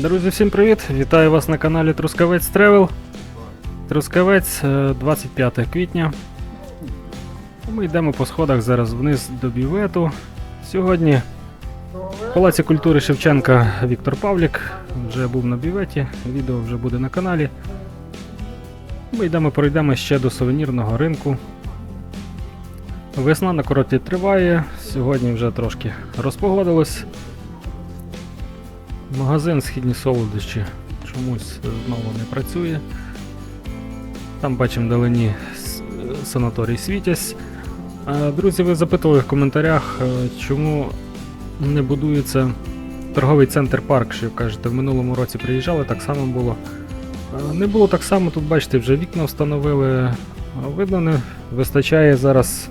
Друзі, всім привіт! Вітаю вас на каналі Трускавець Тревел. Трускавець е, 25 квітня. Ми йдемо по сходах зараз вниз до бювету. Сьогодні в Палаці культури Шевченка Віктор Павлік. Вже був на бюветі, відео вже буде на каналі. Ми йдемо, пройдемо ще до сувенірного ринку. Весна на короті триває, сьогодні вже трошки розпогодилось. Магазин східні солодощі чомусь знову не працює. Там бачимо вдалині санаторій Світязь. Друзі, ви запитували в коментарях, е, чому не будується торговий центр парк, що кажете, в минулому році приїжджали, так само було. Е, Не було так само, тут бачите, вже вікна встановили. Видно, не вистачає зараз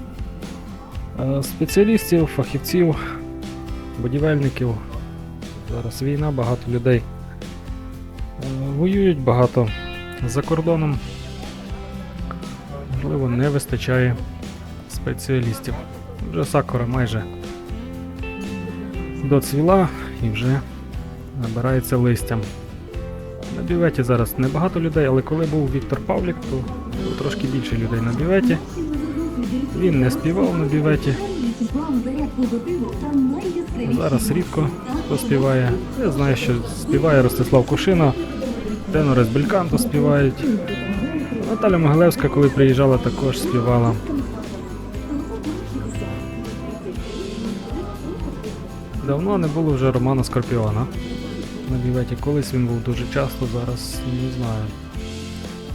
е, спеціалістів, фахівців, будівельників. Зараз війна, багато людей е, воюють, багато за кордоном. Можливо, не вистачає спеціалістів. Вже сакура майже доцвіла і вже набирається листям. На бюветі зараз небагато людей, але коли був Віктор Павлік, то було трошки більше людей на бюветі. Він не співав на бюветі. Зараз рідко хто співає. Я знаю, що співає Ростислав Кушина, тенори з Бельканту співають. Наталя Могилевська, коли приїжджала, також співала. Давно не було вже Романа Скорпіона на бюветі. Колись він був дуже часто, зараз не знаю.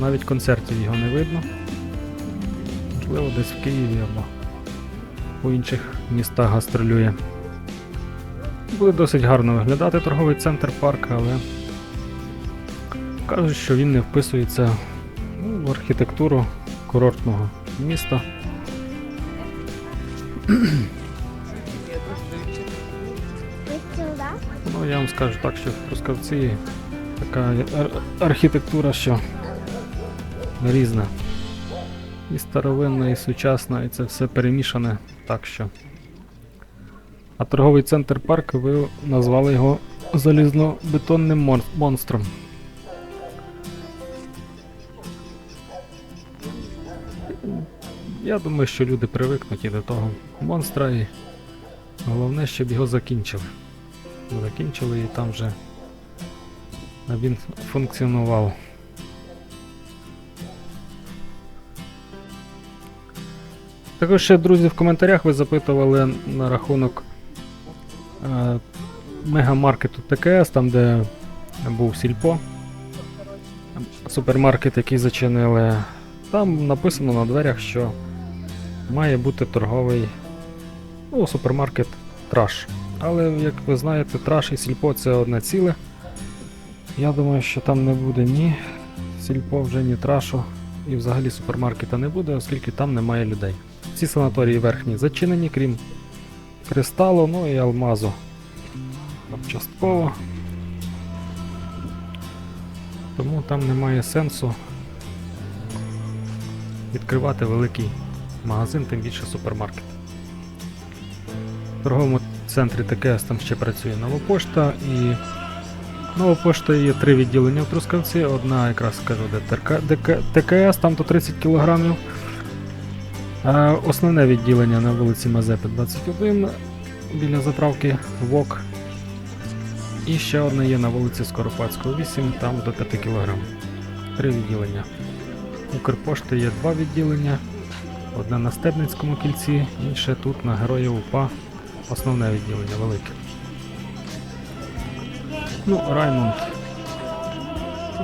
Навіть концертів його не видно. Можливо, десь в Києві або у інших містах гастролює. Буде досить гарно виглядати торговий центр парк, але кажуть, що він не вписується ну, в архітектуру курортного міста. Ну, я вам скажу так, що в Трускавці така архітектура, що різна. І старовинна, і сучасна, і це все перемішане так що. А торговий центр парк ви назвали його залізнобетонним мон- монстром. Я думаю, що люди привикнуть і до того монстра, і головне, щоб його закінчили. Закінчили і там вже він функціонував. Також ще, друзі, в коментарях ви запитували на рахунок е, мегамаркету ТКС, там де був Сільпо. Супермаркет, який зачинили. Там написано на дверях, що має бути торговий ну, супермаркет Траш. Але, як ви знаєте, Траш і Сільпо це одне ціле. Я думаю, що там не буде ні Сільпо, вже ні Трашу, і взагалі супермаркета не буде, оскільки там немає людей. Ці санаторії верхні зачинені, крім кристалу, ну і алмазу. Частково. Тому там немає сенсу відкривати великий магазин, тим більше супермаркет. В торговому центрі ТКС там ще працює нова пошта і нова пошта є три відділення в Трускавці. Одна якраз скажу, де ТРК, ТКС, там то 30 кілограмів. А Основне відділення на вулиці Мазепи 21 біля заправки ВОК. І ще одне є на вулиці Скоропадського 8, там до 5 кг. Три відділення. Укрпошти є два відділення. Одне на Стебницькому кільці, інше тут на Героїв УПА. Основне відділення велике. Ну, Раймонд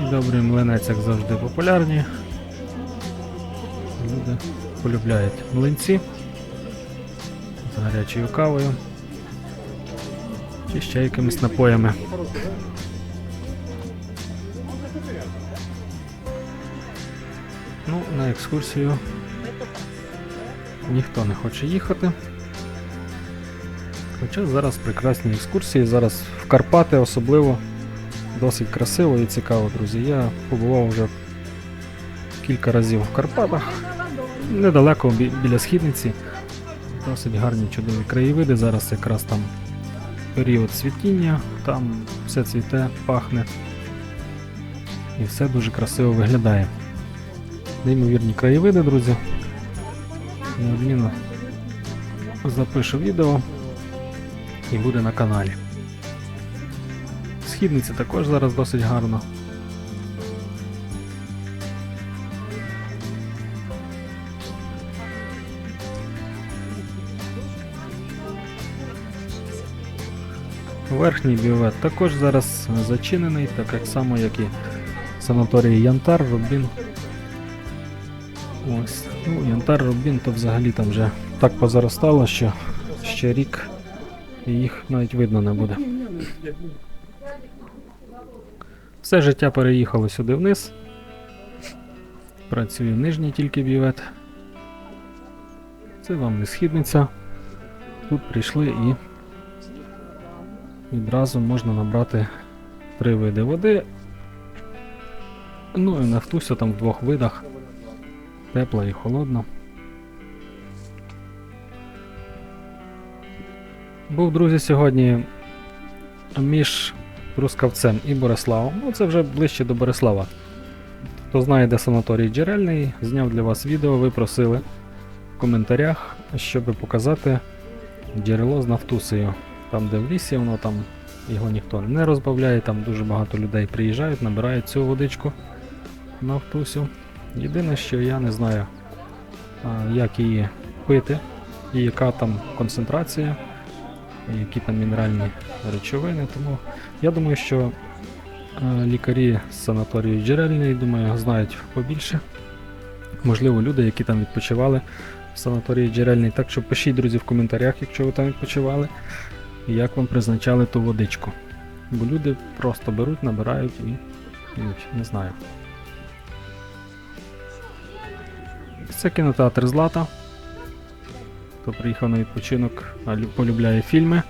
і добрий млинець, як завжди, популярні. Люди полюбляють млинці з гарячою кавою чи ще якимись напоями. Ну, на екскурсію ніхто не хоче їхати. Хоча зараз прекрасні екскурсії, зараз в Карпати особливо досить красиво і цікаво, друзі. Я побував вже кілька разів в Карпатах, недалеко бі- біля східниці. Досить гарні чудові краєвиди. Зараз якраз там період цвітіння, там все цвіте, пахне. І все дуже красиво виглядає. Неймовірні краєвиди, друзі. Неодмінно запишу відео і буде на каналі. Східниця також зараз досить гарно. Верхній бювет також зараз зачинений, так як само, як і санаторій Янтар, Рубін. Ось. Ну, Янтар, Рубін, то взагалі там вже так позаростало, що ще рік їх навіть видно не буде. Все життя переїхало сюди вниз. Працює нижній тільки бювет. Це вам не східниця. Тут прийшли і відразу можна набрати три види води. Ну і нафтуся там в двох видах. Тепла і холодна. Був, друзі, сьогодні між Трускавцем і Бориславом. Ну, це вже ближче до Борислава. Хто знає, де санаторій Джерельний, зняв для вас відео, ви просили в коментарях, щоб показати джерело з нафтусею. Там, де в лісі, воно там його ніхто не розбавляє, там дуже багато людей приїжджають, набирають цю водичку нафтусю. Єдине, що я не знаю, як її пити, і яка там концентрація, і які там мінеральні речовини. Тому я думаю, що лікарі з санаторію Джерельний, думаю, знають побільше. Можливо, люди, які там відпочивали в санаторії Джерельний. Так що пишіть, друзі, в коментарях, якщо ви там відпочивали, і як вам призначали ту водичку. Бо люди просто беруть, набирають і п'ють, не знаю. Це кінотеатр Злата. Хто приїхав на відпочинок, а полюбляє фільми.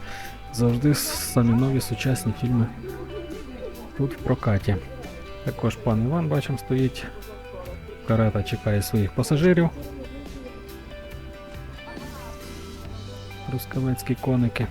Завжди самі нові сучасні фільми тут в прокаті. Також пан Іван, бачимо, стоїть. Карета чекає своїх пасажирів. Трускавецькі коники.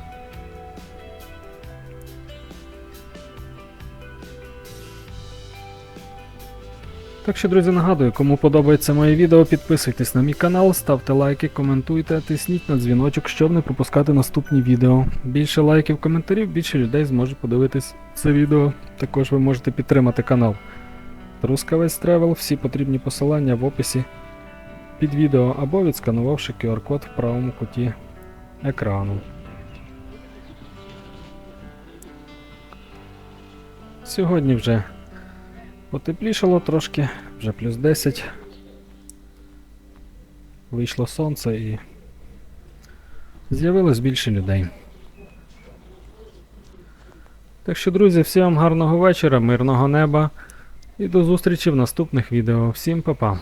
Так що, друзі, нагадую, кому подобається моє відео, підписуйтесь на мій канал, ставте лайки, коментуйте, тисніть на дзвіночок, щоб не пропускати наступні відео. Більше лайків, коментарів, більше людей зможе подивитись це відео. Також ви можете підтримати канал. Трускавець Тревел, всі потрібні посилання в описі під відео або відсканувавши QR-код в правому куті екрану. Сьогодні вже Потеплішало трошки, вже плюс 10. Вийшло сонце і з'явилось більше людей. Так що, друзі, всім вам гарного вечора, мирного неба і до зустрічі в наступних відео. Всім па-па!